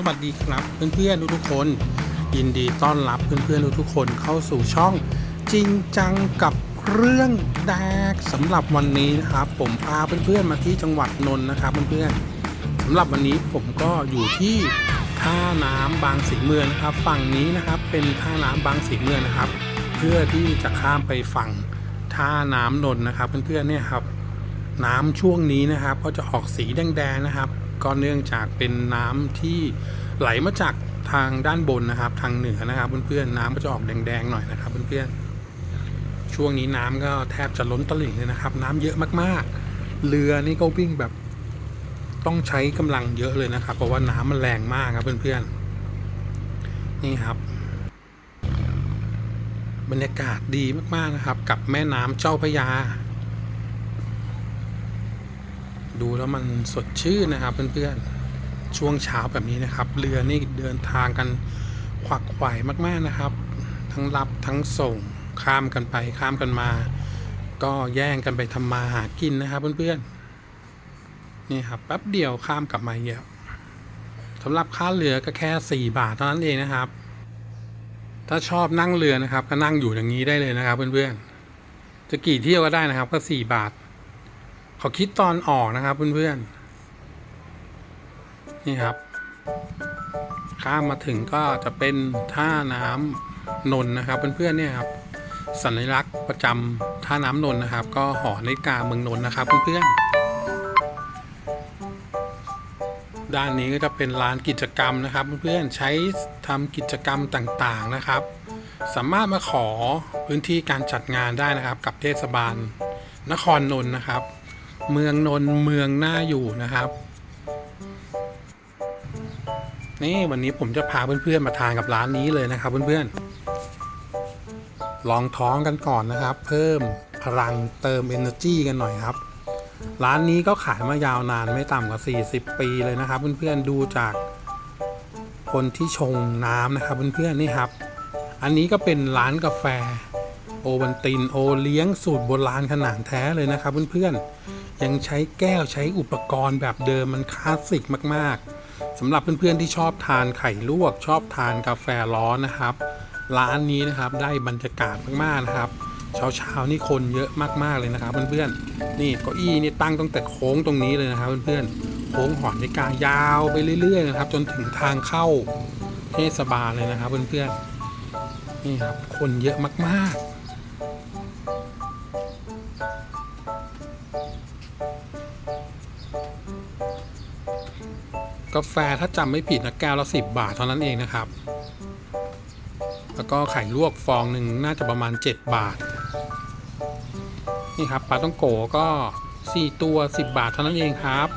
สวัสดีครับเพื่อนๆทุกๆคน ยินดีต้อนรับเพื่อนๆทุกๆคนเข้าสู่ช่อง จริงจังกับเรื่องแดกสำหรับวันนี้นะครับ ผมพาเพื่อนๆมาที่จังหวัดนนท์นะครับเพื่อนๆสำหรับวันนี้ผมก็อยู่ที่ท่าน้ำบางสีเมืองนะครับ ฝั่งนี้นะครับเป็นท่าน้ำบางสีเมืองนะครับ เพื่อที่จะข้ามไปฝั่งท่าน้ำนนท์นะครับ เพื่อนๆเนี่ยครับน้ำช่วงนี้นะครับ ก็จะออกสีแดงๆนะครับ ก็เนื่องจากเป็นน้ำที่ไหลมาจากทางด้านบนนะครับ ทางเหนือนะครับเพื่อนๆน้ำก็จะออกแดงๆหน่อยนะครับเพื่อนๆช่วงนี้น้ำก็แทบจะล้นตลิ่งเลยนะครับ น้ำเยอะมากๆ เรือนี่ก็วิ่งแบบต้องใช้กำลังเยอะเลยนะครับ เพราะว่าน้ำมันแรงมากครับเพื่อนๆนี่ครับ บรรยากาศดีมากๆนะครับ กับแม่น้ำเจ้าพระยา ดูแล้วมันสดชื่นนะครับเพื่อนๆช่วงเช้าแบบนี้นะครับ เรือนี่เดินทางกันขวักไขว่มากๆนะครับ ทั้งรับทั้งส่งข้ามกันไปข้ามกันมา ก็แย่งกันไปทำมาหากินนะครับเพื่อนๆนี่ครับแป๊บเดียวข้ามกลับมาเยอะสำหรับค่าเรือก็แค่ 4 บาทเท่านั้นเองนะครับ ถ้าชอบนั่งเรือนะครับ ก็นั่งอยู่อย่างนี้ได้เลยนะครับ เพื่อนๆจะกี่เที่ยวก็ได้นะครับ ก็ 4 บาท เขาคิดตอนออกนะครับเพื่อนๆ นี่ครับ ข้ามมาถึงก็จะเป็นท่าน้ำนนท์นะครับเพื่อนๆเนี่ยครับสัญลักษณ์ประจำท่าน้ำนนท์นะครับ ก็หอนาฬิกาเมืองนนท์นะครับเพื่อนๆ ด้านนี้ก็จะเป็นลานกิจกรรมนะครับเพื่อนๆใช้ทำกิจกรรมต่างๆนะครับ สามารถมาขอพื้นที่การจัดงานได้นะครับ กับเทศบาล นครนนท์นะครับ เมืองนนท์เมืองหน่าอยู่นะครับ นี่วันนี้ผมจะพาเพื่อนๆมาทานกับร้านนี้เลยนะครับ เพื่อนๆ ลองท้องกันก่อนนะครับ เพิ่มพลังเติม energy กันหน่อยครับ ร้านนี้ก็ขายมายาวนานไม่ต่ำกว่า 40 ปีเลยนะครับ เพื่อนๆดูจากคนที่ชงน้ำนะครับเพื่อนๆนี่ครับ อันนี้ก็เป็นร้านกาแฟโอวันตินโอเลี้ยงสูตรโบราณขนาดแท้เลยนะครับเพื่อนๆ ยังใช้แก้วใช้อุปกรณ์แบบเดิมมันคลาสสิกมากๆสำหรับเพื่อนๆที่ชอบทานไข่ลวก ชอบทานกาแฟร้อนนะครับ ร้านนี้นะครับได้บรรยากาศมากๆนะครับเช้าๆนี่คนเยอะมากๆเลยนะครับเพื่อนๆนี่เก้าอี้นี่ตั้งตั้งแต่โค้งตรงนี้เลยนะครับเพื่อนๆโค้งหอนในกลางยาวไปเรื่อยๆนะครับ จนถึงทางเข้าเทศบาลเลยนะครับเพื่อนๆนี่ครับคนเยอะมากๆ กาแฟถ้าจำไม่ผิดนะแก้วละสิบบาทเท่านั้นเองนะครับ แล้วก็ไข่ลวกฟองหนึ่งน่าจะประมาณ 7 บาท นี่ครับปลาต้องโกก็ 4 ตัว 10 บาทเท่านั้นเองครับ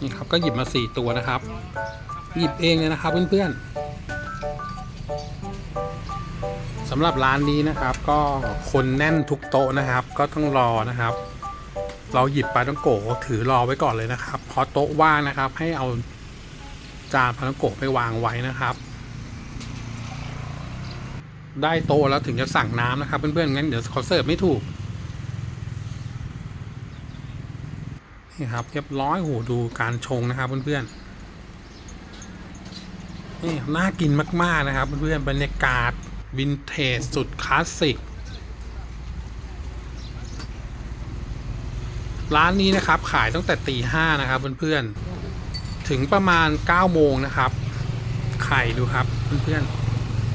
นี่ครับก็หยิบมา 4 ตัวนะครับ หยิบเองเลยนะครับเพื่อนๆสำหรับร้านนี้นะครับ ก็คนแน่นทุกโต๊ะนะครับ ก็ต้องรอนะครับ เราหยิบปลาต้องโกถือรอไว้ก่อนเลยนะครับ พอโต๊ะว่างนะครับ ให้เอาจานปลาต้องโกไปวางไว้นะครับ ได้โตแล้วถึงจะสั่งน้ำนะครับ เพื่อนๆงั้นเดี๋ยวเขาเสิร์ฟไม่ถูกนี่ครับเรียบร้อยโหดูการชงนะครับ เพื่อนๆนี่น่ากินมากๆนะครับ เพื่อนๆบรรยากาศวินเทจสุดคลาสสิก ร้านนี้นะครับขายตั้งแต่ตีห้านะครับเพื่อนๆถึงประมาณ9ก้าโมงนะครับไข่ดูครับเพื่อน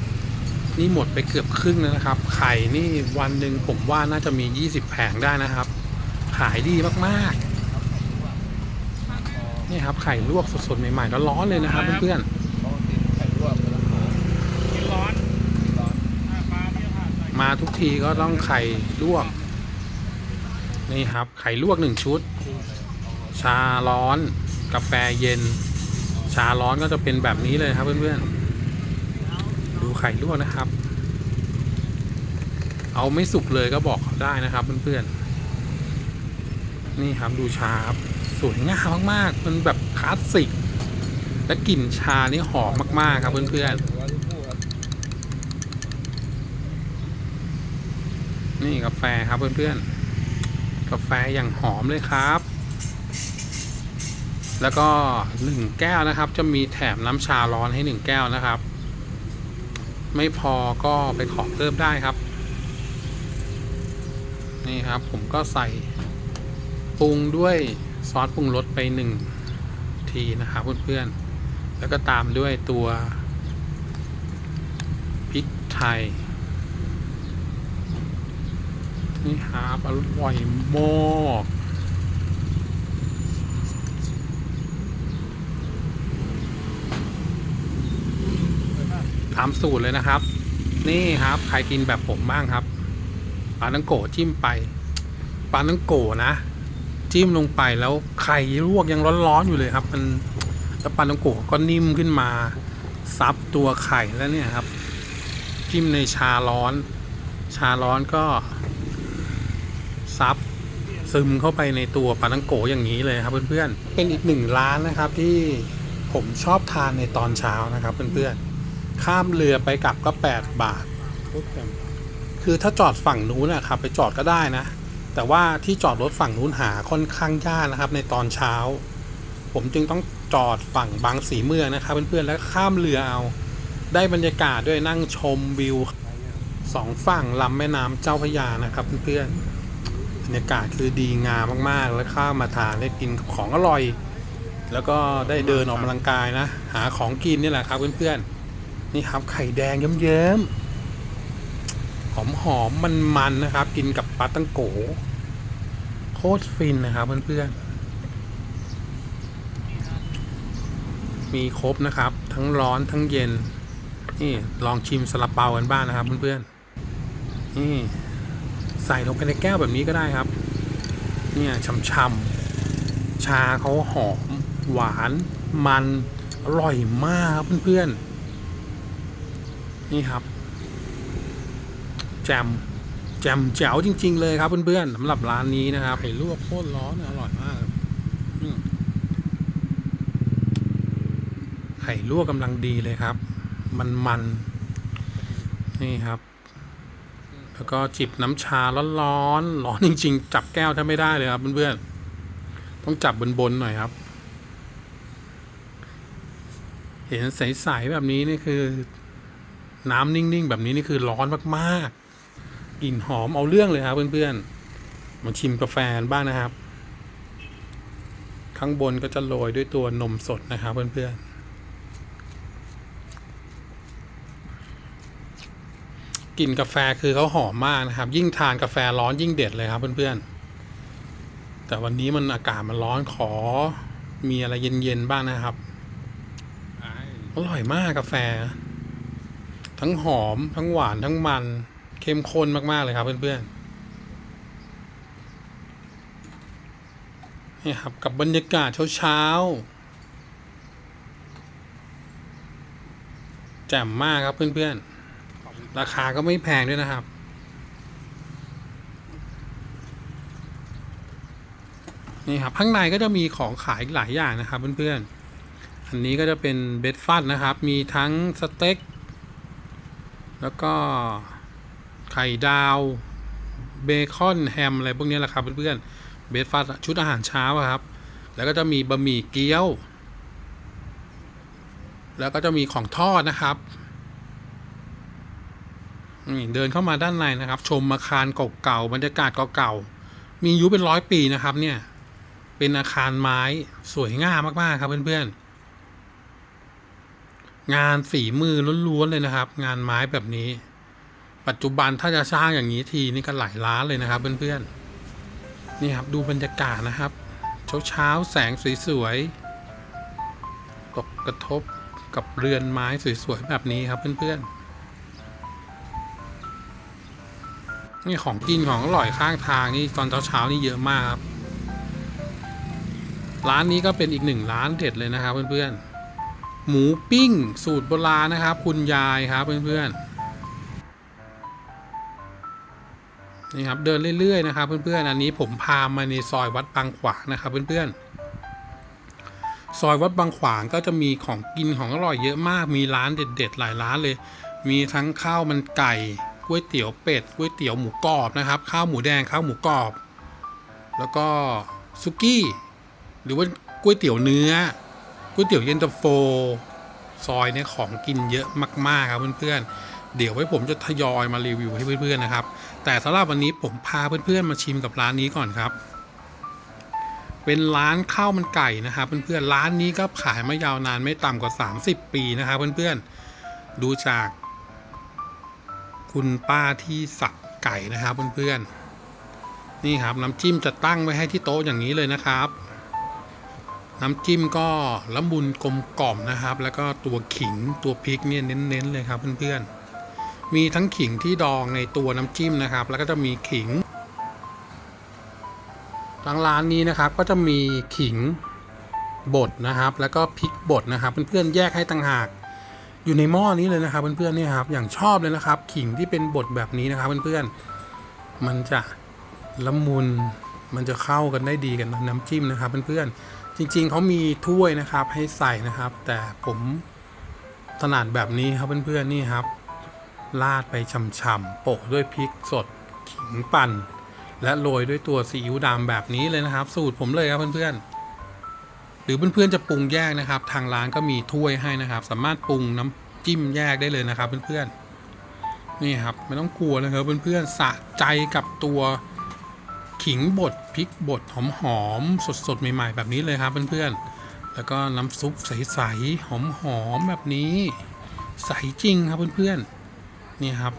ๆนี่หมดไปเกือบครึ่งแล้วนะครับ ไข่นี่วันหนึ่งผมว่าน่าจะมี 20 แผงได้นะครับ ขายดีมากๆนี่ครับไข่ลวกสดๆใหม่ๆแล้วร้อนเลยนะครับเพื่อนๆมาทุกทีก็ต้องไข่ลวก นี่ครับ ไข่ลวกหนึ่งชุด ชาร้อน กาแฟเย็น ชาร้อนก็จะเป็นแบบนี้เลยครับเพื่อนๆ ดูไข่ลวกนะครับ เอาไม่สุกเลยก็บอกเขาได้นะครับเพื่อนๆ นี่ครับดูชาครับสวยงามมากๆ มันแบบคลาสสิก และกลิ่นชานี่หอมมากๆครับเพื่อนๆ นี่กาแฟครับเพื่อนๆ กาแฟอย่างหอมเลยครับ แล้วก็หนึ่งแก้วนะครับ จะมีแถมน้ำชาร้อนให้หนึ่งแก้วนะครับ ไม่พอก็ไปขอเพิ่มได้ครับ นี่ครับผมก็ใส่ปรุงด้วยซอสปรุงรสไปหนึ่งทีนะครับเพื่อนๆ แล้วก็ตามด้วยตัวพริกไทย นี่ครับอร่อยมากตามสูตรเลยนะครับ นี่ครับใครกินแบบผมบ้างครับปลาตังโกจิ้มไปปลาตังโกนะ จิ้มลงไปแล้วไข่ลวกยังร้อนๆอยู่เลยครับ มันแล้วปลาตังโกก็นิ่มขึ้นมาซับตัวไข่แล้วเนี่ยครับ จิ้มในชาร้อน ชาร้อนก็ ซับซึมเข้าไปในตัวปลาตังโกอย่างนี้เลยครับเพื่อนๆ เป็นอีกหนึ่งร้านนะครับที่ผมชอบทานในตอนเช้านะครับเพื่อนๆ ข้ามเรือไปกลับก็ 8 บาท คือถ้าจอดฝั่งนู้นนะครับไปจอดก็ได้นะ แต่ว่าที่จอดรถฝั่งนู้นหาค่อนข้างยากนะครับในตอนเช้า ผมจึงต้องจอดฝั่งบางสีเมืองนะครับเพื่อนๆ แล้วข้ามเรือเอา ได้บรรยากาศด้วยนั่งชมวิวสองฝั่งลำแม่น้ำเจ้าพระยานะครับเพื่อนๆ บรรยากาศคือดีงามมากๆ แล้วข้ามมาทานได้กินของอร่อย แล้วก็ได้เดินออกกำลังกายนะ หาของกินนี่แหละครับเพื่อนๆนี่ครับไข่แดงเยิ้มๆหอมหอมมันมันๆนะครับ กินกับปลาตังโกโคตรฟินนะครับเพื่อนๆมีครบนะครับ ทั้งร้อนทั้งเย็น นี่ลองชิมซาลาเปากันบ้างนะครับเพื่อนๆนี่ ใส่ลงไปในแก้วแบบนี้ก็ได้ครับ เนี่ยช่ำๆชาเขาหอม หวาน มัน อร่อยมากครับเพื่อนๆ นี่ครับ แจมแจมแจ๋วจริง ๆ เลยครับเพื่อนๆสำหรับร้านนี้นะครับไข่ลวกโคตรร้อนอร่อยมากไข่ลวกกำลังดีเลยครับ มันมันนี่ครับ แล้วก็จิบน้ำชาร้อนๆร้อนจริง ๆ จับแก้วแทบไม่ได้เลยครับเพื่อนๆต้องจับบนๆหน่อยครับ เห็นใสๆแบบนี้นี่คือ น้ำนิ่งๆ แบบนี้นี่คือร้อนมากๆกลิ่นหอมเอาเรื่องเลยครับเพื่อนๆมาชิมกาแฟบ้างนะครับ ข้างบนก็จะโรยด้วยตัวนมสดนะครับเพื่อนๆ กลิ่นกาแฟคือเขาหอมมากนะครับ ยิ่งทานกาแฟร้อนยิ่งเด็ดเลยครับเพื่อนๆ แต่วันนี้มันอากาศมันร้อนขอ มีอะไรเย็นๆบ้างนะครับอร่อยมากกาแฟ ทั้งหอมทั้งหวานทั้งมัน เข้มข้นมากๆเลยครับเพื่อนๆนี่ครับกับบรรยากาศเช้าๆแจ่มมากครับเพื่อนๆ ราคาก็ไม่แพงด้วยนะครับ นี่ครับ ข้างในก็จะมีของขายหลายอย่างนะครับเพื่อนๆ อันนี้ก็จะเป็นเบดฟันนะครับ มีทั้งสเต็ก แล้วก็ไข่ดาวเบคอนแฮมอะไรพวกนี้แหละครับเพื่อนๆ เบดฟันชุดอาหารเช้าครับ แล้วก็จะมีบะหมี่เกี๊ยว แล้วก็จะมีของทอดนะครับ นี่เดินเข้ามาด้านในนะครับ ชมอาคารเก่าๆบรรยากาศเก่าๆมีอายุเป็นร้อยปีนะครับ เนี่ย เป็นอาคารไม้สวยงามมากๆครับเพื่อนๆงานฝีมือล้วนๆเลยนะครับ งานไม้แบบนี้ ปัจจุบันถ้าจะสร้างอย่างนี้ทีนี่ก็หลายล้านเลยนะครับ เพื่อนๆนี่ครับดูบรรยากาศนะครับ เช้าๆแสงสวยๆตกกระทบกับเรือนไม้สวยๆแบบนี้ครับเพื่อนๆ นี่ของกินของอร่อยข้างทางนี่ตอนเช้าๆนี่เยอะมากครับ ร้านนี้ก็เป็นอีกหนึ่งร้านเด็ดเลยนะครับเพื่อนๆ หมูปิ้งสูตรโบราณนะครับ คุณยายครับเพื่อนๆ นี่ครับเดินเรื่อยๆนะครับ เพื่อนๆ อันนี้ผมพามาในซอยวัดบางขวางนะครับ เพื่อนๆซอยวัดบางขวางก็จะมีของกินของอร่อยเยอะมาก มีร้านเด็ด ๆ หลายร้านเลย มีทั้งข้าวมันไก่ ก๋วยเตี๋ยวเป็ดก๋วยเตี๋ยวหมูกรอบนะครับ ข้าวหมูแดงข้าวหมูกรอบ แล้วก็ซุกี้ หรือว่าก๋วยเตี๋ยวเนื้อก๋วยเตี๋ยวเย็นตาโฟ ซอยเนี่ยของกินเยอะมากๆครับเพื่อนๆ เดี๋ยวไว้ผมจะทยอยมารีวิวให้เพื่อนๆนะครับ แต่สำหรับวันนี้ผมพาเพื่อนๆมาชิมกับร้านนี้ก่อนครับ เป็นร้านข้าวมันไก่นะครับเพื่อนๆ ร้านนี้ก็ขายมายาวนานไม่ต่ำกว่า 30 ปีนะครับเพื่อนๆ ดูจาก คุณป้าที่สักไก่นะครับเพื่อนๆนี่ครับน้ำจิ้มจะตั้งไว้ให้ที่โต๊ะอย่างนี้เลยนะครับ น้ำจิ้มก็ละมุนกลมกล่อมนะครับ แล้วก็ตัวขิงตัวพริกเนี่ยเน้นๆเลยครับเพื่อนๆมีทั้งขิงที่ดองในตัวน้ำจิ้มนะครับ แล้วก็จะมีขิงทางร้านนี้นะครับก็จะมีขิงบดนะครับ แล้วก็พริกบดนะครับ เพื่อนๆแยกให้ต่างหาก อยู่ในหม้อนี้เลยนะครับเพื่อนๆเนี่ยครับอย่างชอบเลยนะครับ ขิงที่เป็นบดแบบนี้นะครับเพื่อนๆมันจะละมุนมันจะเข้ากันได้ดีกับน้ำจิ้มนะครับเพื่อนๆจริง ๆเขามีถ้วยนะครับให้ใส่นะครับ แต่ผมถนัดแบบนี้ครับเพื่อนๆนี่ครับราดไปฉ่ำๆโปะด้วยพริกสดขิงปั่น และโรยด้วยตัวซีอิ๊วดำแบบนี้เลยนะครับ สูตรผมเลยครับเพื่อนๆ หรือเพื่อนๆจะปรุงแยกนะครับ ทางร้านก็มีถ้วยให้นะครับ สามารถปรุงน้ำจิ้มแยกได้เลยนะครับเพื่อนๆนี่ครับไม่ต้องกลัวนะครับเพื่อนๆสะใจกับตัวขิงบดพริกบดหอมๆสดๆใหม่ ๆ แบบนี้เลยครับเพื่อนๆแล้วก็น้ำซุปใสๆหอมๆแบบนี้ ใสจริงครับเพื่อนๆนี่ครับ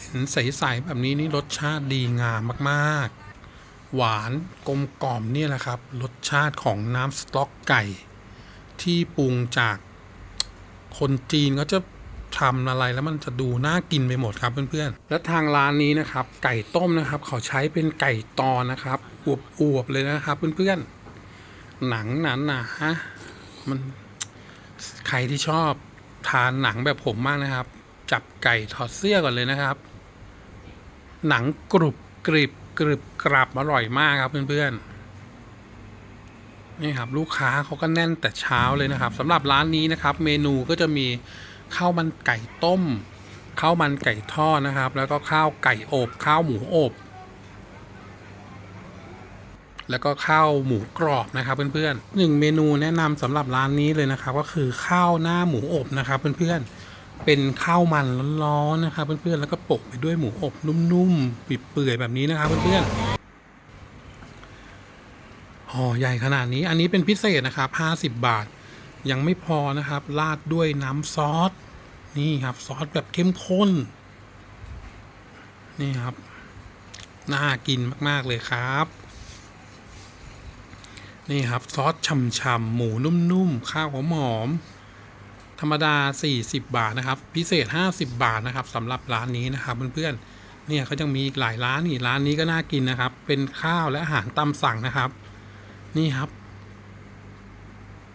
เห็นใสๆแบบนี้นี่รสชาติดีงามมากๆ หวานกลมกล่อมเนี่ยแหละครับ รสชาติของน้ำสต๊อกไก่ ที่ปรุงจากคนจีนก็จะทำอะไรแล้วมันจะดูน่ากินไปหมดครับเพื่อนๆ และทางร้านนี้นะครับ ไก่ต้มนะครับ เขาใช้เป็นไก่ตอนนะครับอวบๆเลยนะครับเพื่อนๆ หนังหนาๆมันใครที่ชอบทานหนังแบบผมมากนะครับ จับไก่ถอดเสื้อก่อนเลยนะครับ หนังกรุบกริบ กรึบกรับอร่อยมากครับเพื่อนๆนี่ครับลูกค้าเขาก็แน่นแต่เช้าเลยนะครับสำหรับร้านนี้นะครับ เมนูก็จะมีข้าวมันไก่ต้มข้าวมันไก่ทอดนะครับ แล้วก็ข้าวไก่อบข้าวหมูอบแล้วก็ข้าวหมูกรอบนะครับเพื่อนๆหนึ่งเมนูแนะนำสำหรับร้านนี้เลยนะครับ ก็คือข้าวหน้าหมูอบนะครับเพื่อนๆ เป็นข้าวมันร้อนๆนะครับเพื่อนๆแล้วก็โปะไปด้วยหมูอบนุ่มๆปิดเปื่อยแบบนี้นะครับเพื่อนๆห่อใหญ่ขนาดนี้อันนี้เป็นพิเศษนะครับ 50 บาท ยังไม่พอนะครับ ราดด้วยน้ำซอสนี่ครับซอสแบบเข้มข้น นี่ครับ น่ากินมากๆเลยครับ นี่ครับซอสฉ่ำๆหมูนุ่มๆข้าวหอมๆ ธรรมดา 40 บาทนะครับ พิเศษ 50 บาทนะครับสำหรับร้านนี้นะครับเพื่อนๆเนี่ยเขายังมีอีกหลายร้านนี่ร้านนี้ก็น่ากินนะครับ เป็นข้าวและอาหารตามสั่งนะครับ นี่ครับ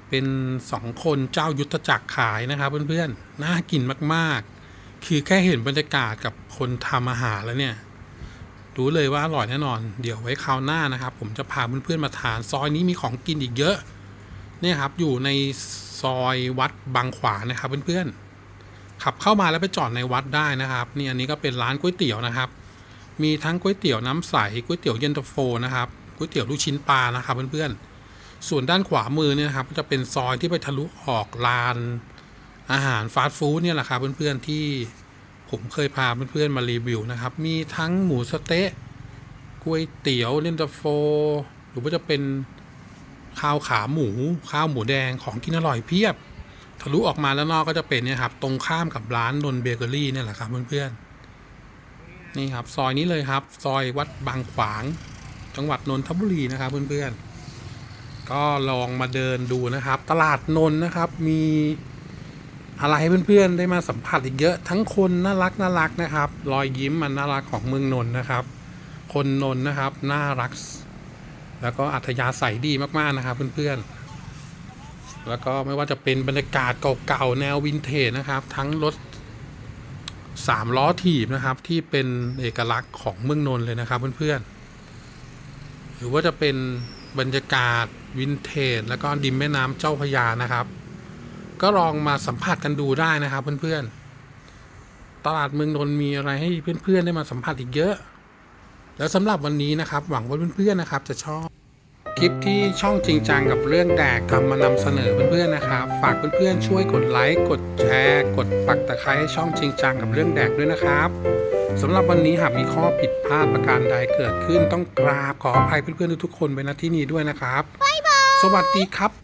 เป็นสองคนเจ้ายุทธจักรขายนะครับ เพื่อนๆน่ากินมากๆ คือแค่เห็นบรรยากาศกับคนทำอาหารแล้วเนี่ยรู้เลยว่าอร่อยแน่นอน เดี๋ยวไว้คราวหน้านะครับ ผมจะพาเพื่อนๆมาทานซอยนี้มีของกินอีกเยอะ เนี่ยครับอยู่ในซอยวัดบางขวานะครับเพื่อนๆขับเข้ามาแล้วไปจอดในวัดได้นะครับนี่อันนี้ก็เป็นร้านก๋วยเตี๋ยวนะครับ มีทั้งก๋วยเตี๋ยวน้ำใสก๋วยเตี๋ยวเย็นตาโฟนะครับก๋วยเตี๋ยวลูกชิ้นปลานะครับเพื่อนๆส่วนด้านขวามือเนี่ยนะครับก็จะเป็นซอยที่ไปทะลุออกลานอาหารฟาสต์ฟู้ดเนี่ยแหละครับเพื่อนๆที่ผมเคยพาเพื่อนๆมารีวิวนะครับมีทั้งหมูสเต๊ะก๋วยเตี๋ยวเย็นตาโฟ หรือว่าจะเป็น ข้าวขาหมู ข้าวหมูแดงของกินอร่อยเพียบ ทะลุออกมาแล้วนอกก็จะเป็นเนี่ยครับตรงข้ามกับร้านนนเบเกอรี่เนี่ยแหละครับเพื่อนๆนี่ครับ ซอยนี้เลยครับ ซอยวัดบางขวาง จังหวัดนนทบุรีนะครับเพื่อนๆก็ลองมาเดินดูนะครับ ตลาดนนนะครับมีอะไรให้เพื่อนๆ ได้มาสัมผัสอีกเยอะทั้งคนน่ารักน่ารักนะครับ รอยยิ้มมันน่ารักของเมืองนนท์นะครับ คนนนท์นะครับ น่ารัก แล้วก็อัธยาศัยดีมากๆนะครับเพื่อนๆ แล้วก็ไม่ว่าจะเป็นบรรยากาศเก่าๆแนววินเทจนะครับ ทั้งรถสามล้อถีบนะครับที่เป็นเอกลักษณ์ของเมืองนนท์เลยนะครับเพื่อนๆ หรือว่าจะเป็นบรรยากาศวินเทจแล้วก็ริมแม่น้ำเจ้าพยานะครับ ก็ลองมาสัมผัสกันดูได้นะครับเพื่อนๆ ตลาดเมืองนนท์มีอะไรให้เพื่อนๆได้มาสัมผัสอีกเยอะ แล้วสำหรับวันนี้นะครับ หวังว่าเพื่อนๆนะครับจะชอบ ลิปลิปที่ช่องจริงจังกับเรื่องแดกทำมานำเสนอเพื่อนๆนะครับ ฝากเพื่อนๆช่วยกดไลค์กดแชร์ กดปักตะไคร้ให้ช่องจริงจังกับเรื่องแดกด้วยนะครับสำหรับวันนี้หากมีข้อผิดพลาดประการใดเกิดขึ้นต้องกราบขออภัยเพื่อนๆทุกๆคนไว้ณที่นี้ด้วยนะครับ สวัสดีครับ